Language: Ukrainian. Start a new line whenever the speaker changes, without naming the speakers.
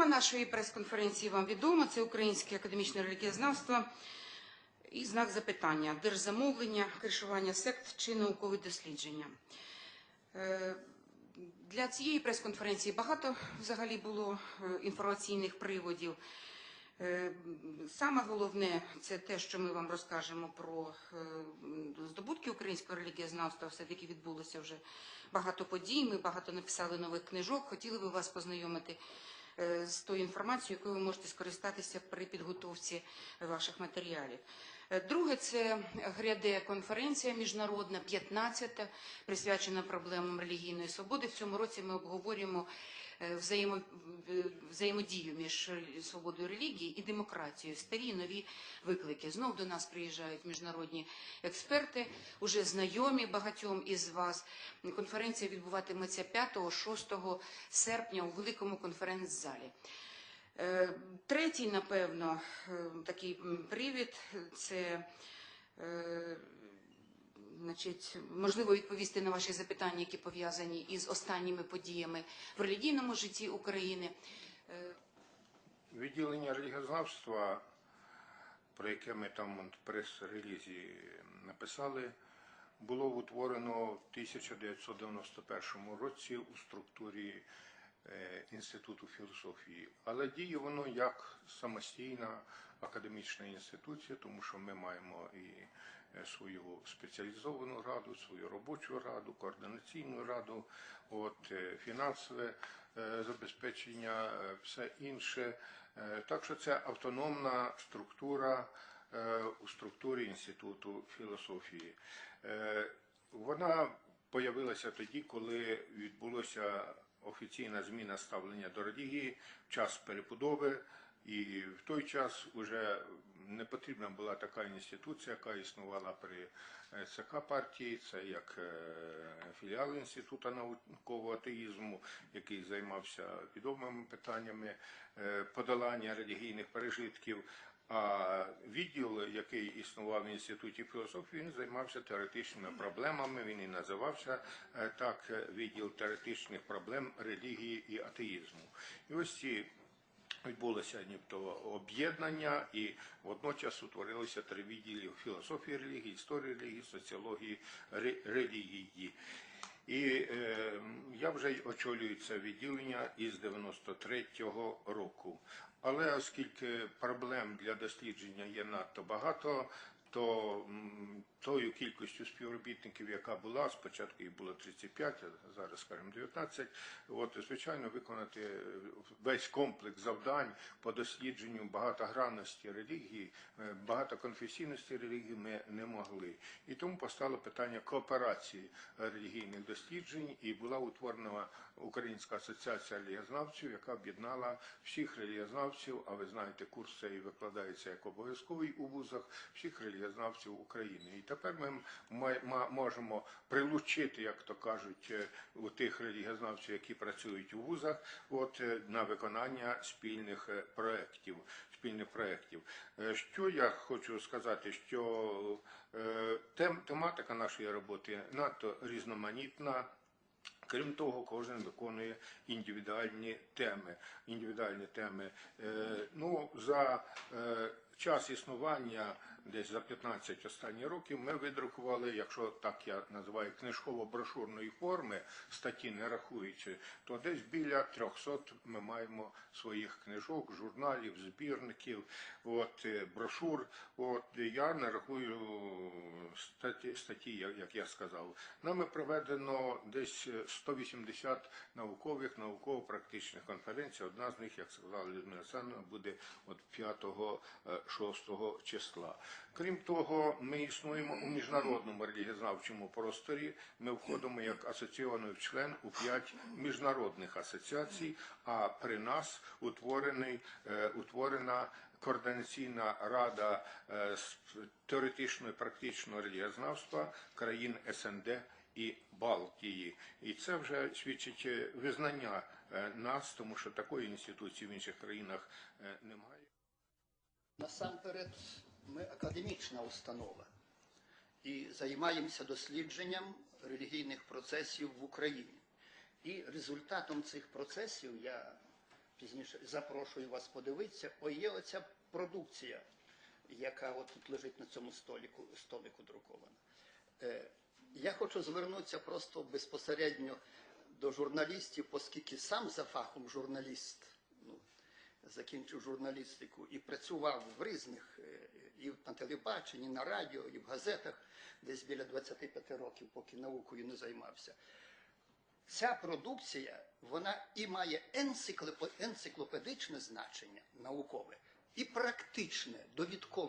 Тема нашої прес-конференції вам відома. Це українське академічне релігієзнавство і знак запитання, держзамовлення, кришування сект чи наукові дослідження. Е, Для цієї прес-конференції багато взагалі було е, інформаційних приводів. Е, Саме головне це те, що ми вам розкажемо про здобутки українського релігієзнавства. Все-таки відбулося вже багато подій. Ми багато написали нових книжок. Хотіли би вас познайомити з тою інформацією, якою ви можете скористатися при підготовці ваших матеріалів. Е, Друге, це гряде конференція міжнародна, 15-та, присвячена проблемам релігійної свободи. В цьому році ми обговорюємо е, е, взаємодію між свободою релігії і демократією. Старі нові виклики. Знов до нас приїжджають міжнародні експерти, уже знайомі багатьом із вас. Конференція відбуватиметься 5-6 серпня у великому конференц-залі. Е, Третій, напевно, е, такий привід це е, значить, можливо відповісти на ваші запитання, які пов'язані із останніми подіями в релігійному житті України. Е,
Відділення релігіознавства, про яке ми там в прес-релізі написали, було утворено в 1991 році у структурі е, Інституту філософії. Але діє воно як самостійна академічна інституція, тому що ми маємо і свою спеціалізовану раду, свою робочу раду, координаційну раду, от, е, фінансове е, забезпечення, е, все інше. Е, Так що це автономна структура е, у структурі Інституту філософії. Е, Вона появилася тоді, коли відбулося офіційна зміна ставлення до релігії час перебудови, і в той час вже не потрібна була така інституція, яка існувала при е, ЦК партії, це як е, філіал Інституту наукового атеїзму, який займався відомими питаннями е, подолання релігійних пережитків. А відділ, який існував в інституті філософії, він займався теоретичними проблемами. Він і називався так відділ теоретичних проблем релігії і атеїзму. І ось ці відбулося нібито об'єднання, і водночас утворилися три відділі філософії релігії, історії релігії, соціології релігії. І е, я вже очолюю це відділення із 93-го року. Але оскільки проблем для дослідження є надто багато, то тою кількістю співробітників, яка була, спочатку їх було 35, а зараз, скажімо, 19, от, звичайно, виконати е, весь комплекс завдань по дослідженню багатогранності релігії, е, багатоконфесійності релігії ми не могли. І тому постало питання кооперації релігійних досліджень, і була утворена Українська асоціація релігієзнавців, яка об'єднала всіх релігієзнавців, а ви знаєте, курс цей викладається як обов'язковий у вузах всіх релігієзнавців України. І тепер ми можемо прилучити, як то кажуть, е, у тих релігієзнавців, які працюють у вузах, от е, на виконання спільних е, проєктів. Спільних проєктів. Що я хочу сказати, що тем, тематика нашої роботи надто різноманітна. Крім того, кожен виконує індивідуальні теми. Індивідуальні теми. Ну, за час існування, десь за 15 останніх років, ми видрукували, якщо так я називаю книжково-брошурної форми, статті не рахуючи, то десь біля 300 ми маємо своїх книжок, журналів, збірників, от, е, брошур. От, я не рахую статті, статті як, я сказав. Нами проведено десь 180 наукових, науково-практичних конференцій. Одна з них, як сказала Людмила Олександровна, буде от 5-6 числа. Крім того, ми існуємо у міжнародному релігієзнавчому просторі. Ми входимо як асоційований член у 5 міжнародних асоціацій, а при нас утворений, е, утворена Координаційна рада е, з теоретичного і практичного релігієзнавства країн СНД і Балтії. І це вже свідчить е, визнання нас, тому що такої інституції в інших країнах немає.
Насамперед, ми академічна установа і займаємося дослідженням релігійних процесів в Україні. І результатом цих процесів, я пізніше запрошую вас подивитися. Є оця продукція, яка от тут лежить на цьому столику, столику друкована. Е, Я хочу звернутися просто безпосередньо до журналістів, оскільки сам за фахом журналіст, ну, закінчив журналістику і працював в різних е, і на телебаченні, на радіо, і в газетах, десь біля 25 років, поки наукою не займався. Ця продукція вона і має енциклопедичне значення наукове, і практичне, довідкове